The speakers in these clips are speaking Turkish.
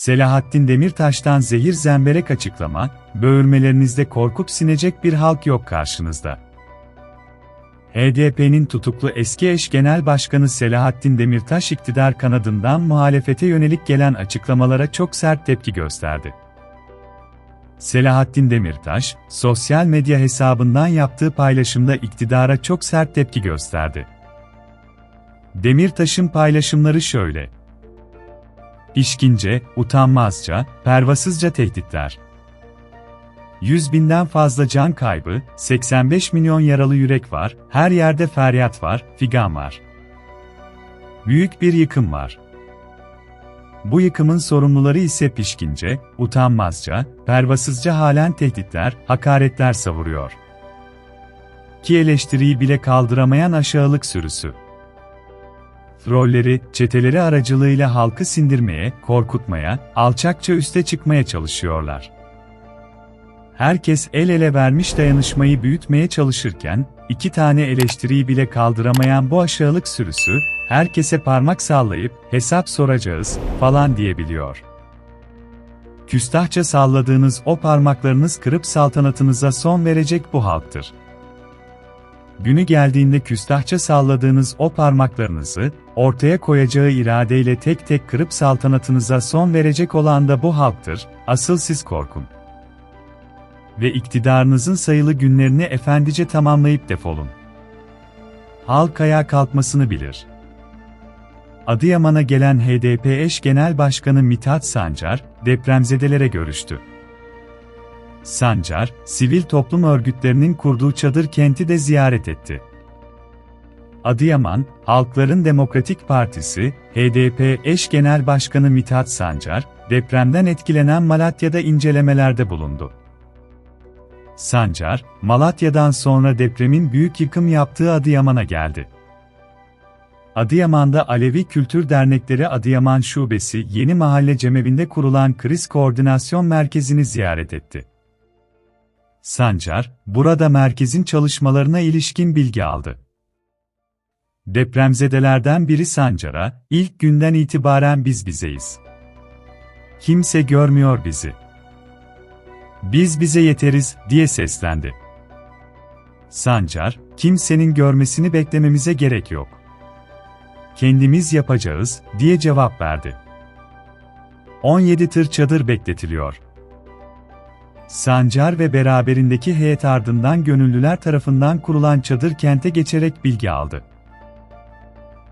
Selahattin Demirtaş'tan zehir zemberek açıklama, böğürmelerinizde korkup sinecek bir halk yok karşınızda. HDP'nin tutuklu eski eş genel başkanı Selahattin Demirtaş iktidar kanadından muhalefete yönelik gelen açıklamalara çok sert tepki gösterdi. Selahattin Demirtaş, sosyal medya hesabından yaptığı paylaşımda iktidara çok sert tepki gösterdi. Demirtaş'ın paylaşımları şöyle. İşkince, utanmazca, pervasızca tehditler. 100 binden fazla can kaybı, 85 milyon yaralı yürek var, her yerde feryat var, figan var. Büyük bir yıkım var. Bu yıkımın sorumluları ise pişkince, utanmazca, pervasızca halen tehditler, hakaretler savuruyor. Ki eleştiriyi bile kaldıramayan aşağılık sürüsü. Rolleri, çeteleri aracılığıyla halkı sindirmeye, korkutmaya, alçakça üste çıkmaya çalışıyorlar. Herkes el ele vermiş dayanışmayı büyütmeye çalışırken, iki tane eleştiriyi bile kaldıramayan bu aşağılık sürüsü, herkese parmak sallayıp, hesap soracağız, falan diyebiliyor. Küstahça salladığınız o parmaklarınız kırıp saltanatınıza son verecek bu halktır. Günü geldiğinde küstahça salladığınız o parmaklarınızı, ortaya koyacağı iradeyle tek tek kırıp saltanatınıza son verecek olan da bu halktır, asıl siz korkun. Ve iktidarınızın sayılı günlerini efendice tamamlayıp defolun. Halk ayağa kalkmasını bilir. Adıyaman'a gelen HDP eş genel başkanı Mithat Sancar, depremzedelere görüştü. Sancar, sivil toplum örgütlerinin kurduğu çadır kenti de ziyaret etti. Adıyaman, Halkların Demokratik Partisi, HDP eş genel başkanı Mithat Sancar, depremden etkilenen Malatya'da incelemelerde bulundu. Sancar, Malatya'dan sonra depremin büyük yıkım yaptığı Adıyaman'a geldi. Adıyaman'da Alevi Kültür Dernekleri Adıyaman Şubesi Yeni Mahalle Cemevi'nde kurulan Kriz Koordinasyon Merkezi'ni ziyaret etti. Sancar, burada merkezin çalışmalarına ilişkin bilgi aldı. Depremzedelerden biri Sancar'a, ilk günden itibaren biz bizeyiz. Kimse görmüyor bizi. Biz bize yeteriz, diye seslendi. Sancar, kimsenin görmesini beklememize gerek yok. Kendimiz yapacağız, diye cevap verdi. 17 tır çadır bekletiliyor. Sancar ve beraberindeki heyet ardından gönüllüler tarafından kurulan çadır kente geçerek bilgi aldı.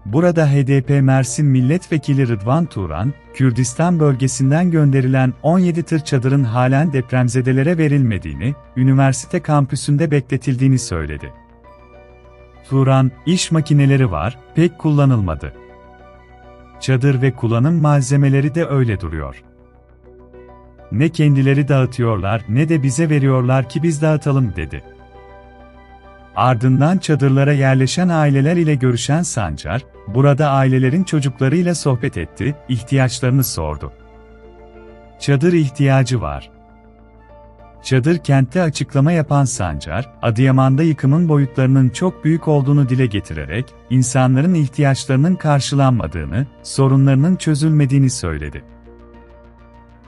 Burada HDP Mersin Milletvekili Rıdvan Turan, Kürdistan bölgesinden gönderilen 17 tır çadırın halen depremzedelere verilmediğini, üniversite kampüsünde bekletildiğini söyledi. Turan, iş makineleri var, pek kullanılmadı. Çadır ve kullanım malzemeleri de öyle duruyor. Ne kendileri dağıtıyorlar ne de bize veriyorlar ki biz dağıtalım dedi. Ardından çadırlara yerleşen aileler ile görüşen Sancar, burada ailelerin çocuklarıyla sohbet etti, ihtiyaçlarını sordu. Çadır ihtiyacı var. Çadır kentte açıklama yapan Sancar, Adıyaman'da yıkımın boyutlarının çok büyük olduğunu dile getirerek, insanların ihtiyaçlarının karşılanmadığını, sorunlarının çözülmediğini söyledi.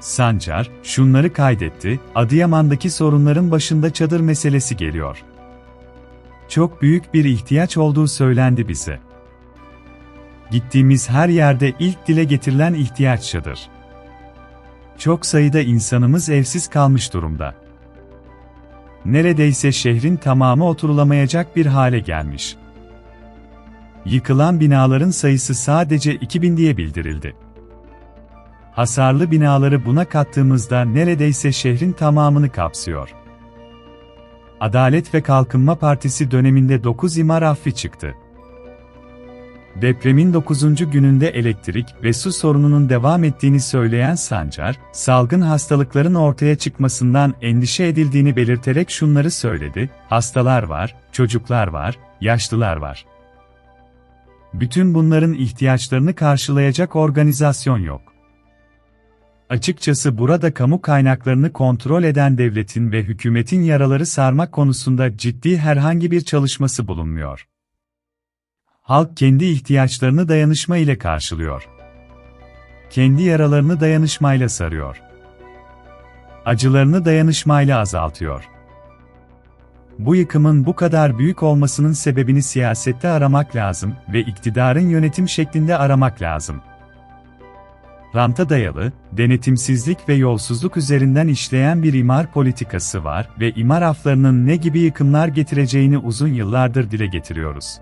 Sancar, şunları kaydetti, Adıyaman'daki sorunların başında çadır meselesi geliyor. Çok büyük bir ihtiyaç olduğu söylendi bize. Gittiğimiz her yerde ilk dile getirilen ihtiyaç çadır. Çok sayıda insanımız evsiz kalmış durumda. Neredeyse şehrin tamamı oturulamayacak bir hale gelmiş. Yıkılan binaların sayısı sadece 2000 diye bildirildi. Hasarlı binaları buna kattığımızda neredeyse şehrin tamamını kapsıyor. Adalet ve Kalkınma Partisi döneminde 9 imar affi çıktı. Depremin 9. gününde elektrik ve su sorununun devam ettiğini söyleyen Sancar, salgın hastalıkların ortaya çıkmasından endişe edildiğini belirterek şunları söyledi, hastalar var, çocuklar var, yaşlılar var. Bütün bunların ihtiyaçlarını karşılayacak organizasyon yok. Açıkçası burada kamu kaynaklarını kontrol eden devletin ve hükümetin yaraları sarmak konusunda ciddi herhangi bir çalışması bulunmuyor. Halk kendi ihtiyaçlarını dayanışma ile karşılıyor. kendi yaralarını dayanışmayla sarıyor. Acılarını dayanışmayla azaltıyor. Bu yıkımın bu kadar büyük olmasının sebebini siyasette aramak lazım ve iktidarın yönetim şeklinde aramak lazım. Ranta dayalı, denetimsizlik ve yolsuzluk üzerinden işleyen bir imar politikası var ve imar aflarının ne gibi yıkımlar getireceğini uzun yıllardır dile getiriyoruz.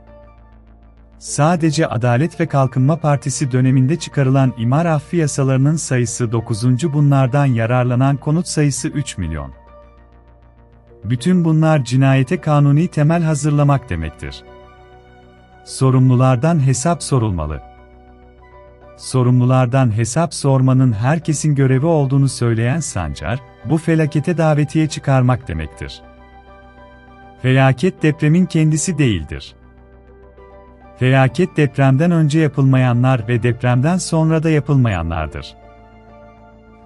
Sadece Adalet ve Kalkınma Partisi döneminde çıkarılan imar affı yasalarının sayısı 9. bunlardan yararlanan konut sayısı 3 milyon. Bütün bunlar cinayete kanuni temel hazırlamak demektir. Sorumlulardan hesap sorulmalı. Sorumlulardan hesap sormanın herkesin görevi olduğunu söyleyen Sancar, bu felakete davetiye çıkarmak demektir. Felaket depremin kendisi değildir. Felaket depremden önce yapılmayanlar ve depremden sonra da yapılmayanlardır.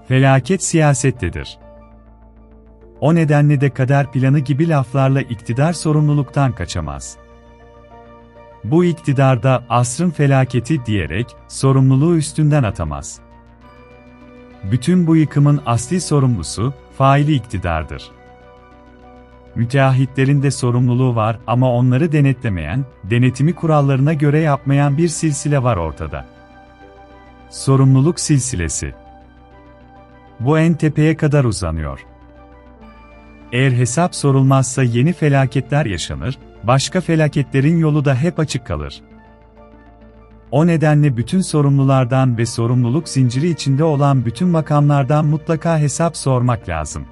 Felaket siyasettedir. O nedenle de kader planı gibi laflarla iktidar sorumluluktan kaçamaz. Bu iktidarda asrın felaketi diyerek sorumluluğu üstünden atamaz. Bütün bu yıkımın asli sorumlusu faili iktidardır. Müteahhitlerin de sorumluluğu var ama onları denetlemeyen, denetimi kurallarına göre yapmayan bir silsile var ortada. Sorumluluk silsilesi. Bu en tepeye kadar uzanıyor. Eğer hesap sorulmazsa yeni felaketler yaşanır, başka felaketlerin yolu da hep açık kalır. O nedenle bütün sorumlulardan ve sorumluluk zinciri içinde olan bütün makamlardan mutlaka hesap sormak lazım.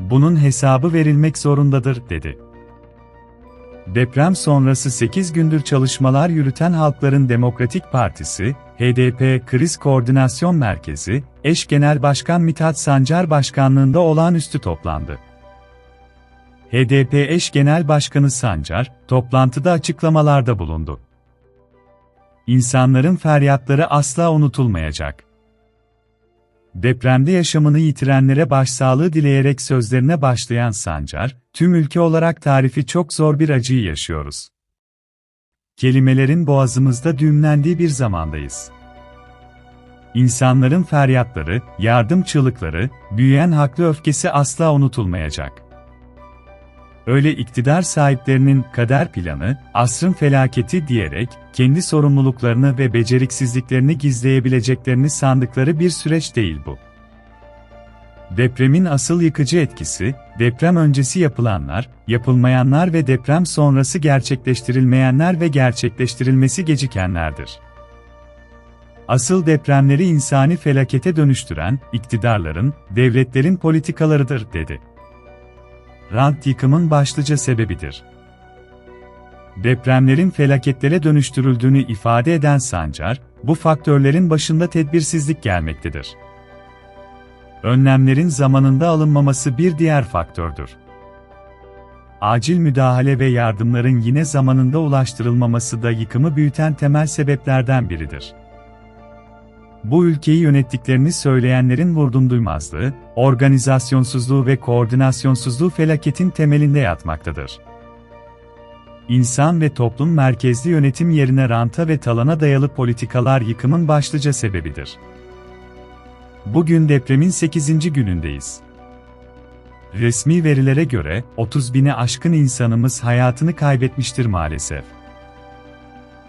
Bunun hesabı verilmek zorundadır, dedi. Deprem sonrası 8 gündür çalışmalar yürüten Halkların Demokratik Partisi, HDP Kriz Koordinasyon Merkezi, eş genel başkan Mithat Sancar başkanlığında olağanüstü toplandı. HDP eş genel başkanı Sancar, toplantıda açıklamalarda bulundu. İnsanların feryatları asla unutulmayacak. Depremde yaşamını yitirenlere başsağlığı dileyerek sözlerine başlayan Sancar, tüm ülke olarak tarifi çok zor bir acıyı yaşıyoruz. Kelimelerin boğazımızda düğümlendiği bir zamandayız. İnsanların feryatları, yardım çığlıkları, büyüyen haklı öfkesi asla unutulmayacak. Öyle iktidar sahiplerinin kader planı, asrın felaketi diyerek, kendi sorumluluklarını ve beceriksizliklerini gizleyebileceklerini sandıkları bir süreç değil bu. Depremin asıl yıkıcı etkisi, deprem öncesi yapılanlar, yapılmayanlar ve deprem sonrası gerçekleştirilmeyenler ve gerçekleştirilmesi gecikenlerdir. Asıl depremleri insani felakete dönüştüren, iktidarların, devletlerin politikalarıdır, dedi rant yıkımın başlıca sebebidir. Depremlerin felaketlere dönüştürüldüğünü ifade eden Sancar, bu faktörlerin başında tedbirsizlik gelmektedir. Önlemlerin zamanında alınmaması bir diğer faktördür. Acil müdahale ve yardımların yine zamanında ulaştırılmaması da yıkımı büyüten temel sebeplerden biridir bu ülkeyi yönettiklerini söyleyenlerin vurdumduymazlığı, organizasyonsuzluğu ve koordinasyonsuzluğu felaketin temelinde yatmaktadır. İnsan ve toplum merkezli yönetim yerine ranta ve talana dayalı politikalar yıkımın başlıca sebebidir. Bugün depremin 8. günündeyiz. Resmi verilere göre 30 bine aşkın insanımız hayatını kaybetmiştir maalesef.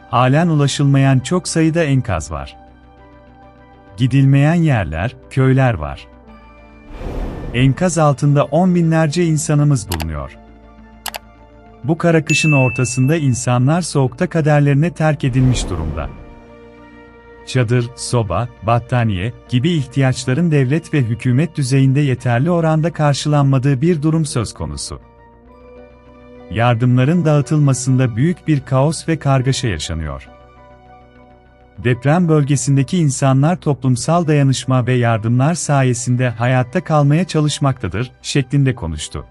Halen ulaşılmayan çok sayıda enkaz var. Gidilmeyen yerler, köyler var. Enkaz altında on binlerce insanımız bulunuyor. Bu kara kışın ortasında insanlar soğukta kaderlerine terk edilmiş durumda. Çadır, soba, battaniye gibi ihtiyaçların devlet ve hükümet düzeyinde yeterli oranda karşılanmadığı bir durum söz konusu. Yardımların dağıtılmasında büyük bir kaos ve kargaşa yaşanıyor deprem bölgesindeki insanlar toplumsal dayanışma ve yardımlar sayesinde hayatta kalmaya çalışmaktadır, şeklinde konuştu.